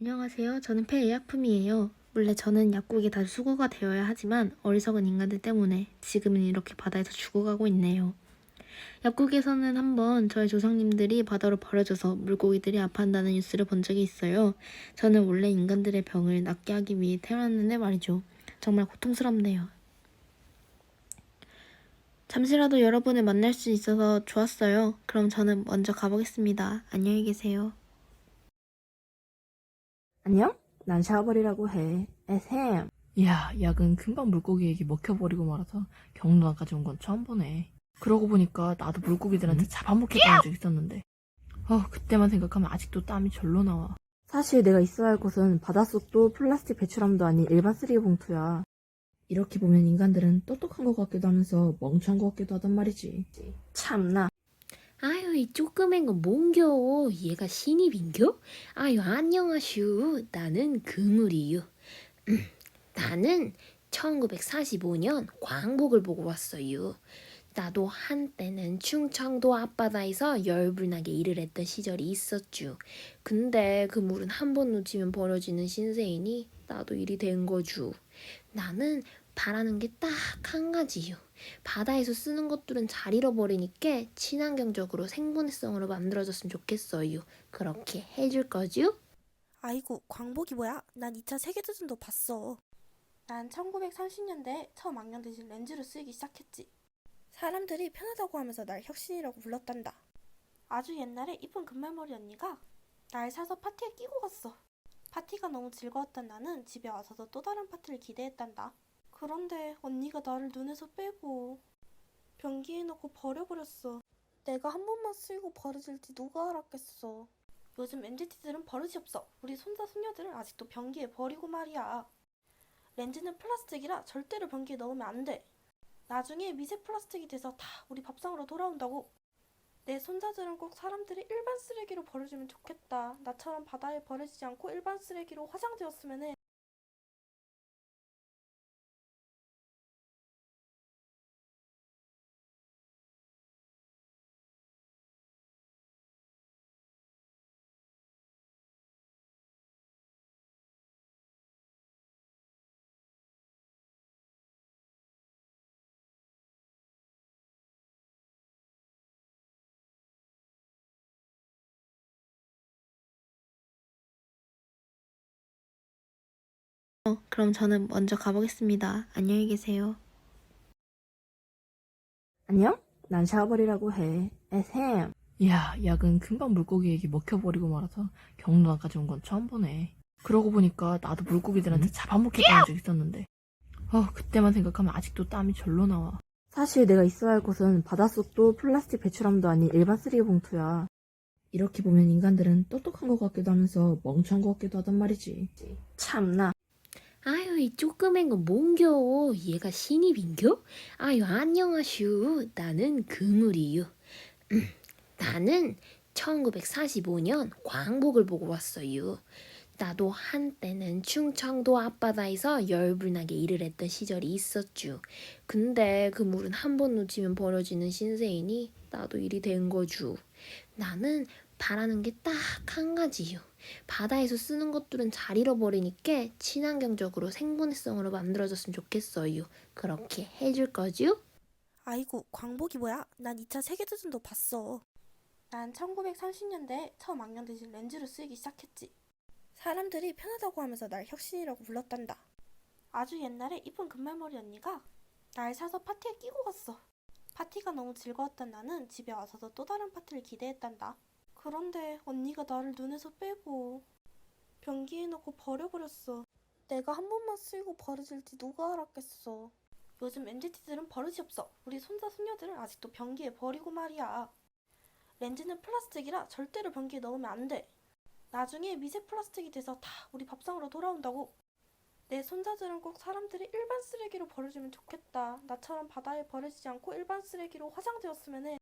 안녕하세요. 저는 폐의약품이에요. 원래 저는 약국에 다시 수거가 되어야 하지만 어리석은 인간들 때문에 지금은 이렇게 바다에서 죽어가고 있네요. 약국에서는 한번 저희 조상님들이 바다로 버려져서 물고기들이 아파한다는 뉴스를 본 적이 있어요. 저는 원래 인간들의 병을 낫게 하기 위해 태어났는데 말이죠. 정말 고통스럽네요. 잠시라도 여러분을 만날 수 있어서 좋았어요. 그럼 저는 먼저 가보겠습니다. 안녕히 계세요. 안녕? 난 샤워벌이라고 해. 에셈. 야, 약은 금방 물고기에게 먹혀버리고 말아서 경로당까지 온 건 처음 보네. 그러고 보니까 나도 물고기들한테 잡아먹혔다는 적 있었는데. 어, 그때만 생각하면 아직도 땀이 절로 나와. 사실 내가 있어야 할 곳은 바닷속도 플라스틱 배출함도 아닌 일반 쓰레기 봉투야. 이렇게 보면 인간들은 똑똑한 것 같기도 하면서 멍청한 것 같기도 하단 말이지. 참나. 이 조그맨 건 뭔겨. 얘가 신입인겨? 아유 안녕하슈. 나는 그물이유. 음, 나는 1945년 광복을 보고 왔어요 나도 한때는 충청도 앞바다에서 열불나게 일을 했던 시절이 있었죠 근데 그 물은 한 번 놓치면 버려지는 신세이니 나도 일이 된 거죠 나는 바라는 게 딱 한 가지요 바다에서 쓰는 것들은 잘 잃어버리니까 친환경적으로 생분해성으로 만들어졌으면 좋겠어요. 그렇게 해줄 거죠? 아이고, 광복이 뭐야? 난 2차 세계대전도 봤어. 난 1930년대에 처음 안경 대신 렌즈를 쓰기 시작했지. 사람들이 편하다고 하면서 날 혁신이라고 불렀단다. 아주 옛날에 이쁜 금발머리 언니가 날 사서 파티에 끼고 갔어. 파티가 너무 즐거웠던 나는 집에 와서도 또 다른 파티를 기대했단다. 그런데 언니가 나를 눈에서 빼고 변기에 넣고 버려버렸어. 내가 한 번만 쓰이고 버려질지 누가 알았겠어. 요즘 MZ들은 버릇이 없어. 우리 손자 손녀들은 아직도 변기에 버리고 말이야. 렌즈는 플라스틱이라 절대로 변기에 넣으면 안 돼. 나중에 미세 플라스틱이 돼서 다 우리 밥상으로 돌아온다고. 내 손자들은 꼭 사람들이 일반 쓰레기로 버려주면 좋겠다. 나처럼 바다에 버려지지 않고 일반 쓰레기로 화장되었으면 해. 어, 그럼 저는 먼저 가보겠습니다. 안녕히 계세요. 안녕? 난 샤워벌이라고 해. 에셈. 야, 약은 금방 물고기에게 먹혀버리고 말아서 경로당까지 온 건 처음 보네. 그러고 보니까 나도 물고기들한테 잡아먹혔다는 적 있었는데. 어, 그때만 생각하면 아직도 땀이 절로 나와. 사실 내가 있어야 할 곳은 바닷속도 플라스틱 배출함도 아닌 일반 쓰레기 봉투야. 이렇게 보면 인간들은 똑똑한 것 같기도 하면서 멍청한 것 같기도 하단 말이지. 참나. 아유 이 조그맨 건 뭔겨 얘가 신입인겨? 아유 안녕하슈 나는 그물이유 음, 나는 1945년 광복을 보고 왔어요. 나도 한때는 충청도 앞바다에서 열불나게 일을 했던 시절이 있었죠. 근데 그 물은 한 번 놓치면 버려지는 신세이니 나도 일이 된 거죠. 나는 바라는 게 딱 한 가지요. 바다에서 쓰는 것들은 잘 잃어버리니까 친환경적으로 생분해성으로 만들어졌으면 좋겠어요. 그렇게 해줄 거죠? 아이고, 광복이 뭐야? 난 2차 세계대전도 봤어. 난 1930년대에 처음 안경 대신 렌즈를 쓰기 시작했지. 사람들이 편하다고 하면서 날 혁신이라고 불렀단다. 아주 옛날에 이쁜 금발머리 언니가 날 사서 파티에 끼고 갔어. 파티가 너무 즐거웠던 나는 집에 와서도 또 다른 파티를 기대했단다. 그런데 언니가 나를 눈에서 빼고 변기에 넣고 버려버렸어. 내가 한 번만 쓰이고 버려질지 누가 알았겠어. 요즘 MZ들은 버릇이 없어. 우리 손자 손녀들은 아직도 변기에 버리고 말이야. 렌즈는 플라스틱이라 절대로 변기에 넣으면 안 돼. 나중에 미세 플라스틱이 돼서 다 우리 밥상으로 돌아온다고. 내 손자들은 꼭 사람들이 일반 쓰레기로 버려주면 좋겠다. 나처럼 바다에 버려지지 않고 일반 쓰레기로 화장되었으면 해.